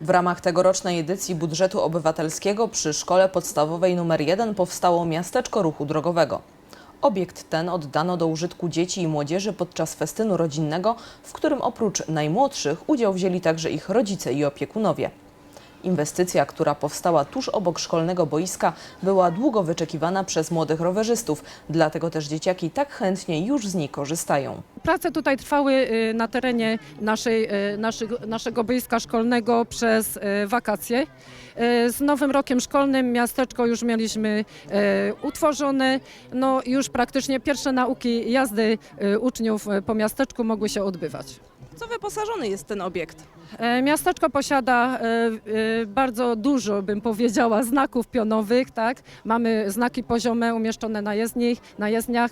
W ramach tegorocznej edycji budżetu obywatelskiego przy szkole podstawowej nr 1 powstało miasteczko ruchu drogowego. Obiekt ten oddano do użytku dzieci i młodzieży podczas festynu rodzinnego, w którym oprócz najmłodszych udział wzięli także ich rodzice i opiekunowie. Inwestycja, która powstała tuż obok szkolnego boiska, była długo wyczekiwana przez młodych rowerzystów, dlatego też dzieciaki tak chętnie już z niej korzystają. Prace tutaj trwały y, na terenie naszej, y, naszego, boiska szkolnego przez y, wakacje. Z nowym rokiem szkolnym miasteczko już mieliśmy utworzone. No już praktycznie pierwsze nauki jazdy uczniów po miasteczku mogły się odbywać. Co wyposażony jest ten obiekt? E, Miasteczko posiada e, e, bardzo dużo, bym powiedziała, znaków pionowych. Tak? Mamy znaki poziome umieszczone na, jezdni, na jezdniach.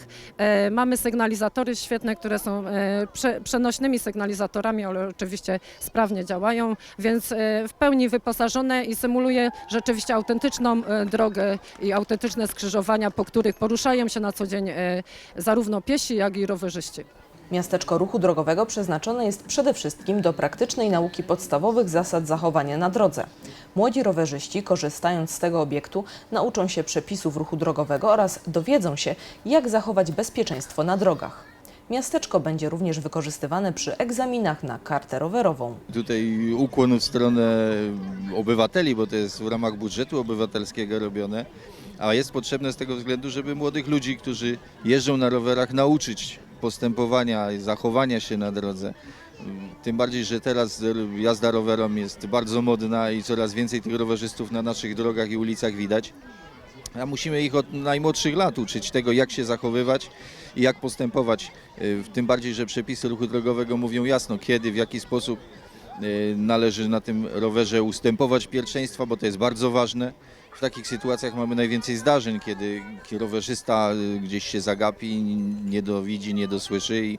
Mamy sygnalizatory świetne, które są prze, przenośnymi sygnalizatorami, ale oczywiście sprawnie działają, więc w pełni wyposażone i symuluje rzeczywiście autentyczną drogę i autentyczne skrzyżowania, po których poruszają się na co dzień zarówno piesi, jak i rowerzyści. Miasteczko ruchu drogowego przeznaczone jest przede wszystkim do praktycznej nauki podstawowych zasad zachowania na drodze. Młodzi rowerzyści, korzystając z tego obiektu, nauczą się przepisów ruchu drogowego oraz dowiedzą się, jak zachować bezpieczeństwo na drogach. Miasteczko będzie również wykorzystywane przy egzaminach na kartę rowerową. Tutaj ukłon w stronę obywateli, bo to jest w ramach budżetu obywatelskiego robione, a jest potrzebne z tego względu, żeby młodych ludzi, którzy jeżdżą na rowerach, nauczyć postępowania i zachowania się na drodze. Tym bardziej, że teraz jazda rowerem jest bardzo modna i coraz więcej tych rowerzystów na naszych drogach i ulicach widać. A musimy ich od najmłodszych lat uczyć tego, jak się zachowywać i jak postępować. Y, Tym bardziej, że przepisy ruchu drogowego mówią jasno, kiedy, w jaki sposób y, należy na tym rowerze ustępować pierwszeństwa, bo to jest bardzo ważne. W takich sytuacjach mamy najwięcej zdarzeń, kiedy rowerzysta y, gdzieś się zagapi, nie dowidzi, nie dosłyszy i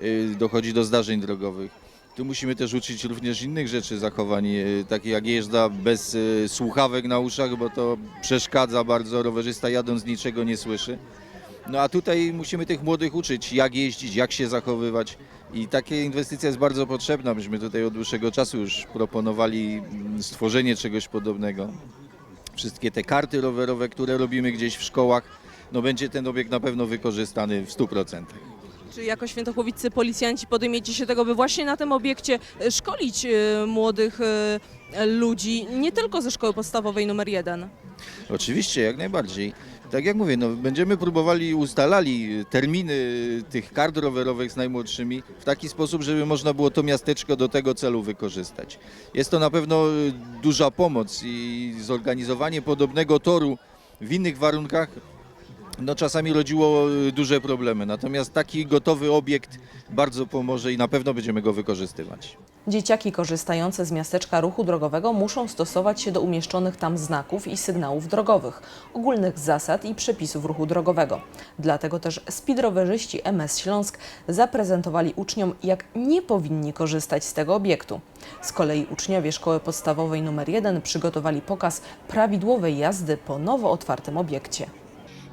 y, dochodzi do zdarzeń drogowych. Tu musimy też uczyć również innych rzeczy zachowań, y, takich jak jeżdża bez słuchawek na uszach, bo to przeszkadza bardzo, rowerzysta jadąc niczego nie słyszy. No a tutaj musimy tych młodych uczyć, jak jeździć, jak się zachowywać i taka inwestycja jest bardzo potrzebna. Myśmy tutaj od dłuższego czasu już proponowali mm, stworzenie czegoś podobnego. Wszystkie te karty rowerowe, które robimy gdzieś w szkołach, no będzie ten obiekt na pewno wykorzystany w 100%. Czy jako świętochłowiccy policjanci podejmiecie się tego, by właśnie na tym obiekcie e, szkolić e, młodych e, ludzi, nie tylko ze szkoły podstawowej numer 1? Oczywiście, jak najbardziej. Tak jak mówię, no, będziemy próbowali, ustalali terminy tych kart rowerowych z najmłodszymi w taki sposób, żeby można było to miasteczko do tego celu wykorzystać. Jest to na pewno duża pomoc i zorganizowanie podobnego toru w innych warunkach no, czasami rodziło y, duże problemy. Natomiast taki gotowy obiekt bardzo pomoże i na pewno będziemy go wykorzystywać. Dzieciaki korzystające z miasteczka ruchu drogowego muszą stosować się do umieszczonych tam znaków i sygnałów drogowych, ogólnych zasad i przepisów ruchu drogowego. Dlatego też speedrowerzyści MS Śląsk zaprezentowali uczniom, jak nie powinni korzystać z tego obiektu. Z kolei uczniowie szkoły podstawowej nr 1 przygotowali pokaz prawidłowej jazdy po nowo otwartym obiekcie.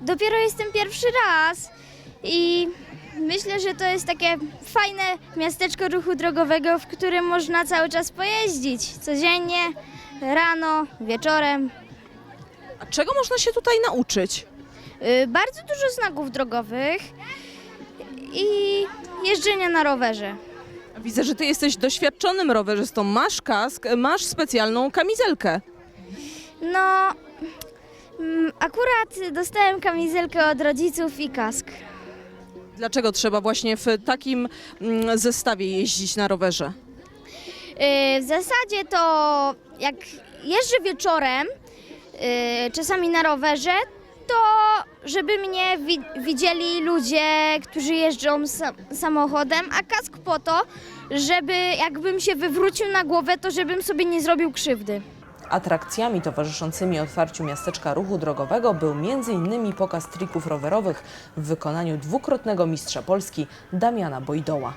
Dopiero jestem pierwszy raz i myślę, że to jest takie fajne miasteczko ruchu drogowego, w którym można cały czas pojeździć. Codziennie, rano, wieczorem. A czego można się tutaj nauczyć? Y, Bardzo dużo znaków drogowych i jeżdżenia na rowerze. Widzę, że ty jesteś doświadczonym rowerzystą. Masz kask, masz specjalną kamizelkę. No, akurat dostałem kamizelkę od rodziców i kask. Dlaczego trzeba właśnie w takim mm, zestawie jeździć na rowerze? Y, W zasadzie to jak jeżdżę wieczorem, y, czasami na rowerze, to żeby mnie wi- widzieli ludzie, którzy jeżdżą sa- samochodem, a kask po to, żeby jakbym się wywrócił na głowę, to żebym sobie nie zrobił krzywdy. Atrakcjami towarzyszącymi otwarciu miasteczka ruchu drogowego był m.in. pokaz trików rowerowych w wykonaniu dwukrotnego mistrza Polski Damiana Bojdoła.